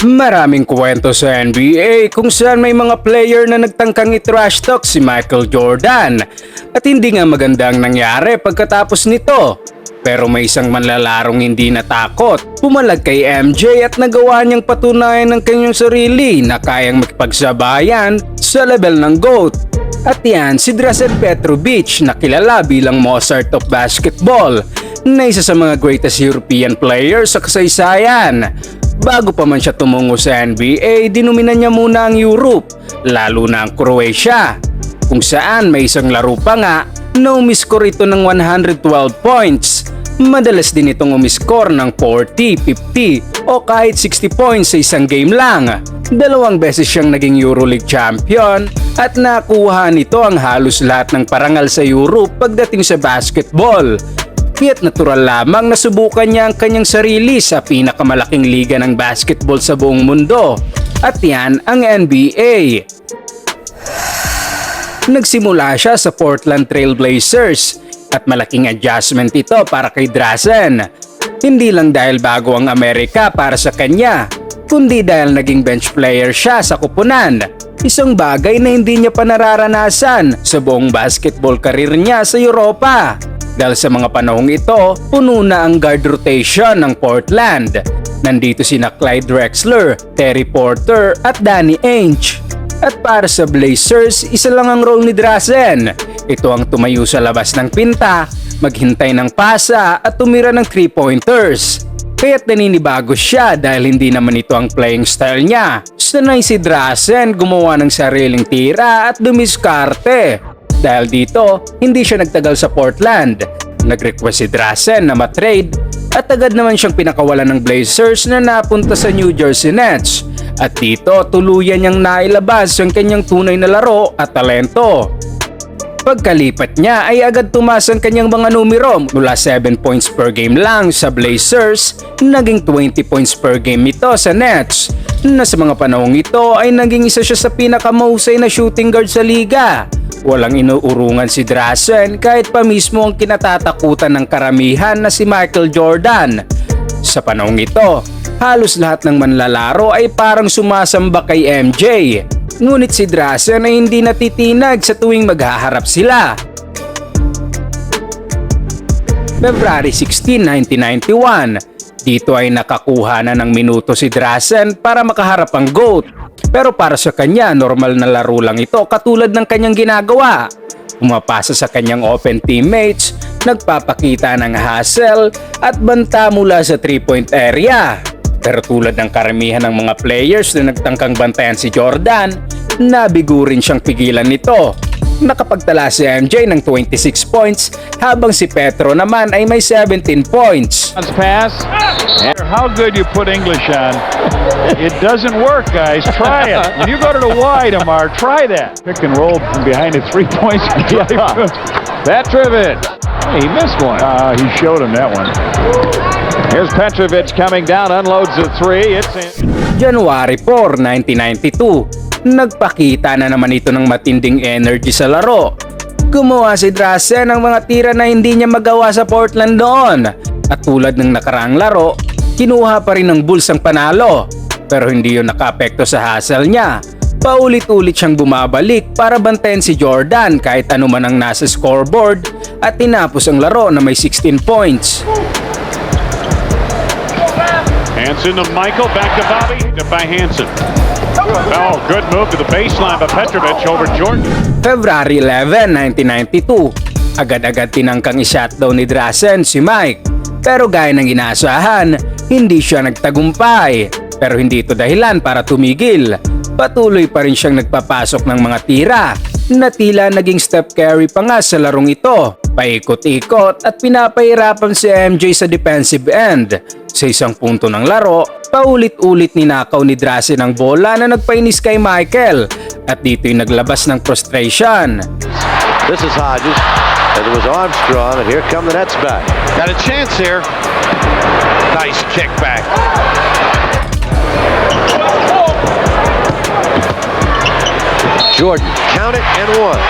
Maraming kwento sa NBA kung saan may mga player na nagtangkang i-trash talk si Michael Jordan at hindi nga maganda ang nangyari pagkatapos nito. Pero may isang manlalarong hindi natakot, pumalag kay MJ at nagawa niyang patunayan ng kanyang sarili na kayang makipagsabayan sa level ng GOAT. At yan si Drazen Petrovic na kilala bilang Mozart of Basketball na isa sa mga greatest European players sa kasaysayan. Bago pa man siya tumungo sa NBA, dinumina niya muna ang Europe, lalo na ang Croatia. Kung saan may isang laro pa nga na umiskor ito ng 112 points. Madalas din itong umiskor ng 40, 50 o kahit 60 points sa isang game lang. Dalawang beses siyang naging Euroleague champion at nakuha nito ang halos lahat ng parangal sa Europe pagdating sa basketball. Kaya't natural lamang na subukan niya ang kanyang sarili sa pinakamalaking liga ng basketball sa buong mundo. At yan ang NBA. Nagsimula siya sa Portland Trail Blazers at malaking adjustment ito para kay Drazen. Hindi lang dahil bago ang Amerika para sa kanya, kundi dahil naging bench player siya sa kupunan. Isang bagay na hindi niya pa nararanasan sa buong basketball career niya sa Europa. Dahil sa mga panahong ito, puno na ang guard rotation ng Portland. Nandito sina Clyde Drexler, Terry Porter at Danny Ainge. At para sa Blazers, isa lang ang role ni Drazen. Ito ang tumayo sa labas ng pinta, maghintay ng pasa at tumira ng 3-pointers. Kaya't naninibago siya dahil hindi naman ito ang playing style niya. Sanay si Drazen gumawa ng sariling tira at dumiskarte. Dahil dito, hindi siya nagtagal sa Portland. Nag-request si Drazen na matrade at agad naman siyang pinakawalan ng Blazers na napunta sa New Jersey Nets. At dito, tuluyan niyang nailabas ang kanyang tunay na laro at talento. Pagkalipat niya ay agad tumaas ang kanyang mga numero mula 7 points per game lang sa Blazers, naging 20 points per game ito sa Nets, na sa mga panahong ito ay naging isa siya sa pinakamahusay na shooting guard sa liga. Walang inuurungan si Drazen kahit pa mismo ang kinatatakutan ng karamihan na si Michael Jordan. Sa panahong ito, halos lahat ng manlalaro ay parang sumasamba kay MJ. Ngunit si Drazen ay hindi natitinag sa tuwing maghaharap sila. February 16, 1991. Dito ay nakakuha na ng minuto si Drazen para makaharap ang GOAT. Pero para sa kanya, normal na laro lang ito katulad ng kanyang ginagawa. Pumapasa sa kanyang open teammates, nagpapakita ng hustle at banta mula sa 3-point area. Pero tulad ng karamihan ng mga players na nagtangkang bantayan si Jordan, nabigo rin siyang pigilan nito. Nakapagtala si MJ ng 26 points habang si Petro naman ay may 17 points. Pass. And how good you put English on. It doesn't work, guys. Try it. When you go to the wide, Amar, try that. Pick and roll from behind the three points. Petrovic. Hey, he missed one. Uh, he showed him that one. Here's Petrovic coming down, unloads the three. It's in. January 4, 1992. Nagpakita na naman ito ng matinding energy sa laro. Gumawa si Drazen ng mga tira na hindi niya magawa sa Portland noon. At tulad ng nakaraang laro, kinuha pa rin ng Bulls ang panalo. Pero hindi yun nakaapekto sa hustle niya. Paulit-ulit siyang bumabalik para bantayan si Jordan kahit ano man ang nasa scoreboard at tinapos ang laro na may 16 points. Hanson to Michael, back to Bobby, to by Hanson. Oh, good move to the baseline by Petrovic over Jordan. February 11, 1992. Agad-agad tinangkang i-shutdown ni Drazen si Mike. Pero gaya ng inaasahan, hindi siya nagtagumpay. Pero hindi ito dahilan para tumigil. Patuloy pa rin siyang nagpapasok ng mga tira na tila naging step carry pa nga sa larong ito. Paikot-ikot at pinapahirapan si MJ sa defensive end. Sa isang punto ng laro, paulit-ulit ninakaw ni Drazen ang bola na nagpainis kay Michael at dito'y naglabas ng frustration. This is Hodges. And it was Armstrong, and here come the Nets back. Got a chance here. Nice kick back. Jordan, count it and one.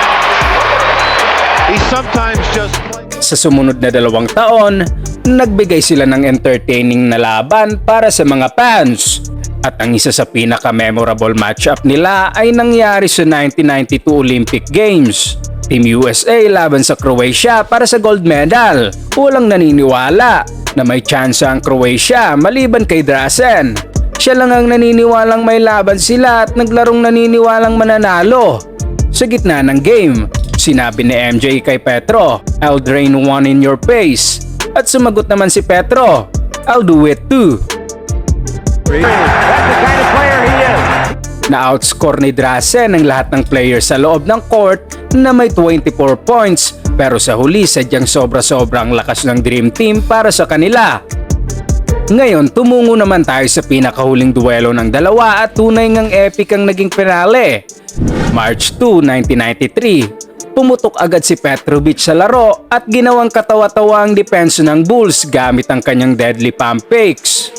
He sometimes just Sa sumunod na dalawang taon, nagbigay sila ng entertaining na laban para sa mga fans. At ang isa sa pinaka-memorable matchup nila ay nangyari sa 1992 Olympic Games. Team USA laban sa Croatia para sa gold medal. Walang naniniwala na may tsansa ang Croatia maliban kay Drazen. Siya lang ang naniniwalang may laban sila at naglarong naniniwalang mananalo. Sa gitna ng game, sinabi ni MJ kay Petro, I'll drain one in your face. At sumagot naman si Petro, I'll do it too. Na-outscore ni Drazen ang lahat ng players sa loob ng court na may 24 points pero sa huli sadyang sobra-sobrang lakas ng Dream Team para sa kanila. Ngayon, tumungo naman tayo sa pinakahuling duelo ng dalawa at tunay ngang epic ang naging penale. March 2, 1993, pumutok agad si Petrovic sa laro at ginawang katawa-tawa ang depensa ng Bulls gamit ang kanyang deadly pump fakes.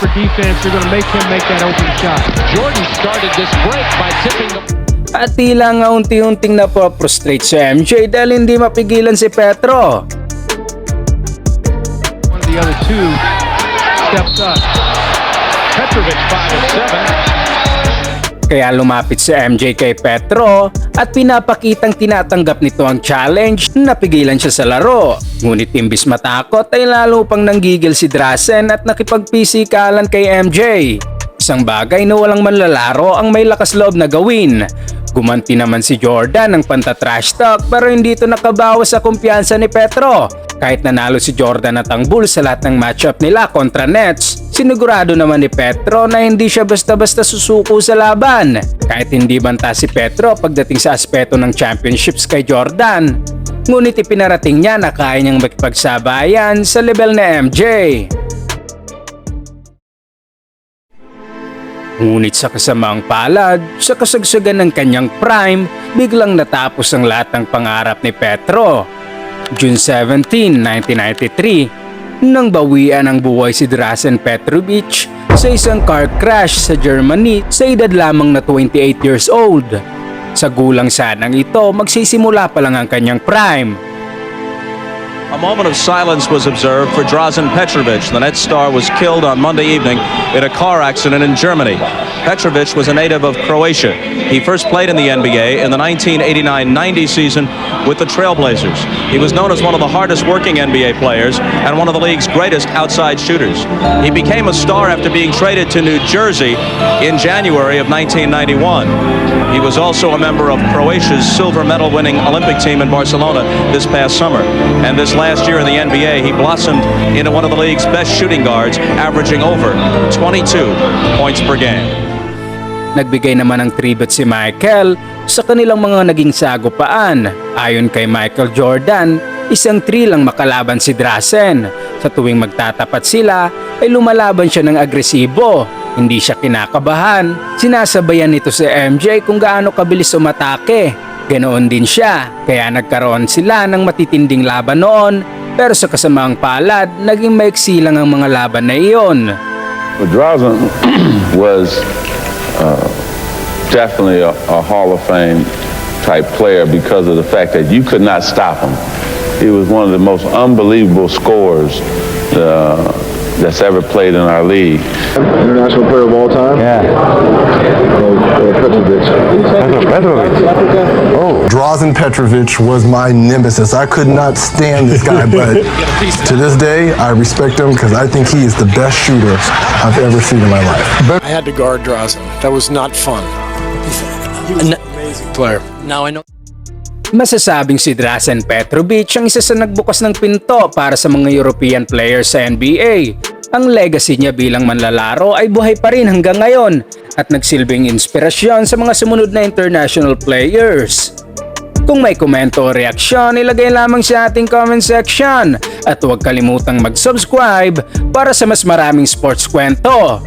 For defense, you're going to make him make that open shot. Jordan started this break by tipping the At tila nga unti-unting napoprostrate si MJ dahil hindi mapigilan si Petro. One of the other two steps up. Petrovic 5 and 7. Kaya lumapit si MJ kay Petro at pinapakitang tinatanggap nito ang challenge na pigilan siya sa laro. Ngunit imbis matakot ay lalo pang nanggigil si Drazen at nakipagpisikalan kay MJ. Isang bagay na walang manlalaro ang may lakas loob na gawin. Gumanti naman si Jordan ng panta-trash talk pero hindi ito nakabawas sa kumpiyansa ni Petro. Kahit nanalo si Jordan at ang Bulls sa lahat ng matchup nila kontra Nets, sinigurado naman ni Petro na hindi siya basta-basta susuko sa laban. Kahit hindi banta si Petro pagdating sa aspeto ng championships kay Jordan. Ngunit ipinarating niya na kaya niyang makipagsabayan sa level na MJ. Ngunit sa kasamaang palad, sa kasagsagan ng kanyang prime, biglang natapos ang lahat ng pangarap ni Petro. June 17, 1993, nang bawian ang buhay si Drazen Petrovic sa isang car crash sa Germany sa edad lamang na 28 years old. Sa gulang sanang ito, magsisimula pa lang ang kanyang prime. A moment of silence was observed for Drazen Petrovic. The net star was killed on Monday evening in a car accident in Germany. Petrovic was a native of Croatia. He first played in the NBA in the 1989-90 season with the Trailblazers. He was known as one of the hardest working NBA players and one of the league's greatest outside shooters. He became a star after being traded to New Jersey in January of 1991. He was also a member of Croatia's silver medal winning Olympic team in Barcelona this past summer. And this last year in the NBA, he blossomed into one of the league's best shooting guards, averaging over 22 points per game. Nagbigay naman ng tribute si Michael sa kanilang mga naging sagupaan. Ayon kay Michael Jordan, isang thrill ang makalaban si Drazen. Sa tuwing magtatapat sila, ay lumalaban siya ng agresibo. Hindi siya kinakabahan. Sinasabayan nito si MJ kung gaano kabilis umatake. Ganoon din siya, kaya nagkaroon sila ng matitinding laban noon. Pero sa kasamaang palad, naging maiksi lang ang mga laban na iyon. Well, Drazen was uh, definitely a, a Hall of Fame type player because of the fact that you could not stop him. He was one of the most unbelievable scorers uh, that's ever played in our league. International player of all time? Yeah. Uh, Petrovic. Oh, Drazen Petrovic was my nemesis. I could not stand this guy, but to this day, I respect him because I think he is the best shooter I've ever seen in my life. I had to guard Drazen. That was not fun. He was an amazing player. Now I know. Masasabing si Drazen Petrovic ang isa sa nagbukas ng pinto para sa mga European players sa NBA. Ang legacy niya bilang manlalaro ay buhay pa rin hanggang ngayon at nagsilbing inspirasyon sa mga sumunod na international players. Kung may komento o reaksyon, ilagay lamang sa ating comment section at huwag kalimutang mag-subscribe para sa mas maraming sports kwento.